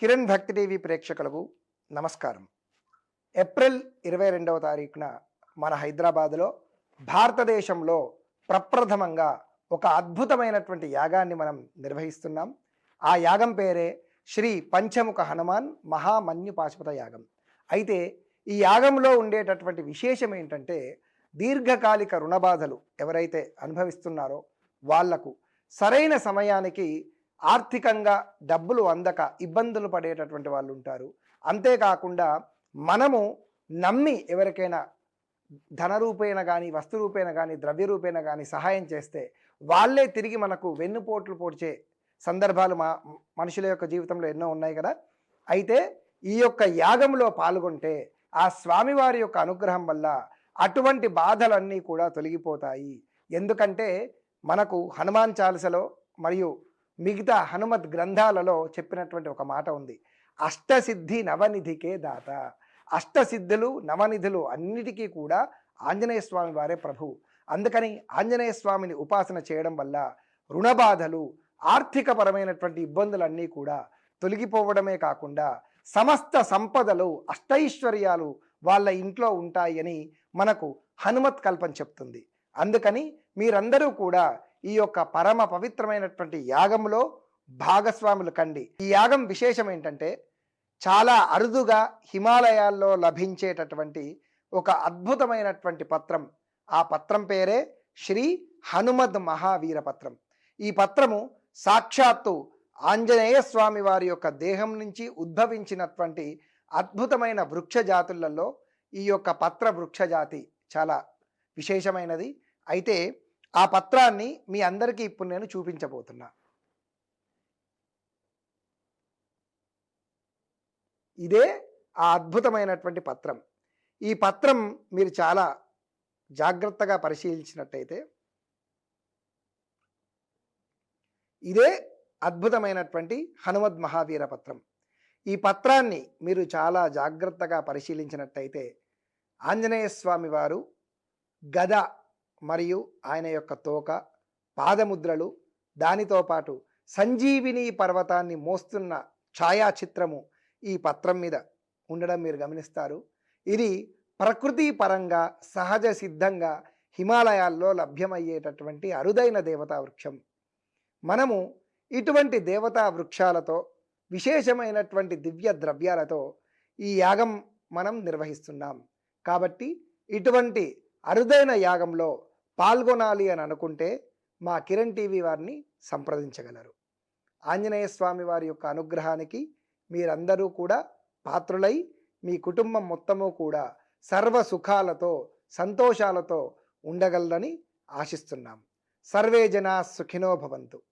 కిరణ్ భక్తి టీవీ ప్రేక్షకులకు నమస్కారం. ఏప్రిల్ ఇరవై రెండవ తారీఖున మన హైదరాబాదులో భారతదేశంలో ప్రప్రథమంగా ఒక అద్భుతమైనటువంటి యాగాన్ని మనం నిర్వహిస్తున్నాం. ఆ యాగం పేరే శ్రీ పంచముఖ హనుమాన్ మహామన్యు పాశుపత యాగం. అయితే ఈ యాగంలో ఉండేటటువంటి విశేషం ఏంటంటే దీర్ఘకాలిక రుణబాధలు ఎవరైతే అనుభవిస్తున్నారో వాళ్ళకు సరైన సమయానికి ఆర్థికంగా డబ్బులు అందక ఇబ్బందులు పడేటటువంటి వాళ్ళు ఉంటారు అంతేకాకుండా మనము నమ్మి ఎవరికైనా ధన రూపేణ కానీ వస్తు రూపేణ కానీ ద్రవ్య రూపేణ కానీ సహాయం చేస్తే వాళ్ళే తిరిగి మనకు వెన్నుపోట్లు పోడ్చే సందర్భాలు మా మనుషుల యొక్క జీవితంలో ఎన్నో ఉన్నాయి కదా. అయితే ఈ యొక్క యాగంలో పాల్గొంటే ఆ స్వామివారి యొక్క అనుగ్రహం వల్ల అటువంటి బాధలన్నీ కూడా తొలగిపోతాయి. ఎందుకంటే మనకు హనుమాన్ చాలసలో మరియు మిగతా హనుమత్ గ్రంథాలలో చెప్పినటువంటి ఒక మాట ఉంది. అష్టసిద్ధి నవనిధికే దాత. అష్టసిద్ధులు నవనిధులు అన్నిటికీ కూడా ఆంజనేయ స్వామి వారే ప్రభు. అందుకని ఆంజనేయ స్వామిని ఉపాసన చేయడం వల్ల రుణబాధలు ఆర్థికపరమైనటువంటి ఇబ్బందులన్నీ కూడా తొలగిపోవడమే కాకుండా సమస్త సంపదలు అష్టైశ్వర్యాలు వాళ్ళ ఇంట్లో ఉంటాయని మనకు హనుమత్ కల్పన చెప్తుంది. అందుకని మీరందరూ కూడా ఈ యొక్క పరమ పవిత్రమైనటువంటి యాగంలో భాగస్వాములు కండి. ఈ యాగం విశేషం ఏంటంటే చాలా అరుదుగా హిమాలయాల్లో లభించేటటువంటి ఒక అద్భుతమైనటువంటి పత్రం. ఆ పత్రం పేరే శ్రీ హనుమద్ మహావీర పత్రం. ఈ పత్రము సాక్షాత్తు ఆంజనేయ స్వామి వారి యొక్క దేహం నుంచి ఉద్భవించినటువంటి అద్భుతమైన వృక్ష జాతులలో ఈ యొక్క పత్ర వృక్ష జాతి చాలా విశేషమైనది. అయితే ఆ పత్రాన్ని మీ అందరికీ ఇప్పుడు నేను చూపించబోతున్నా. ఇదే ఆ అద్భుతమైనటువంటి పత్రం. ఈ పత్రం మీరు చాలా జాగ్రత్తగా పరిశీలించినట్టయితే ఇదే అద్భుతమైనటువంటి హనుమద్ మహావీర పత్రం. ఈ పత్రాన్ని మీరు చాలా జాగ్రత్తగా పరిశీలించినట్టయితే ఆంజనేయ స్వామి వారు గద మరియు ఆయన యొక్క తోక పాదముద్రలు దానితో పాటు సంజీవిని పర్వతాన్ని మోస్తున్న ఛాయాచిత్రము ఈ పత్రం మీద ఉండడం మీరు గమనిస్తారు. ఇది ప్రకృతి పరంగా సహజ సిద్ధంగా హిమాలయాల్లో లభ్యమయ్యేటటువంటి అరుదైన దేవతా వృక్షం. మనము ఇటువంటి దేవతా వృక్షాలతో విశేషమైనటువంటి దివ్య ద్రవ్యాలతో ఈ యాగం మనం నిర్వహిస్తున్నాం. కాబట్టి ఇటువంటి అరుదైన యాగంలో పాల్గొనాలి అని అనుకుంటే మా కిరణ్ టీవీ వారిని సంప్రదించగలరు. ఆంజనేయ స్వామి వారి యొక్క అనుగ్రహానికి మీరందరూ కూడా పాత్రులై మీ కుటుంబం మొత్తము కూడా సర్వ సుఖాలతో సంతోషాలతో ఉండగలరని ఆశిస్తున్నాం. సర్వే జనా సుఖినో భవంతు.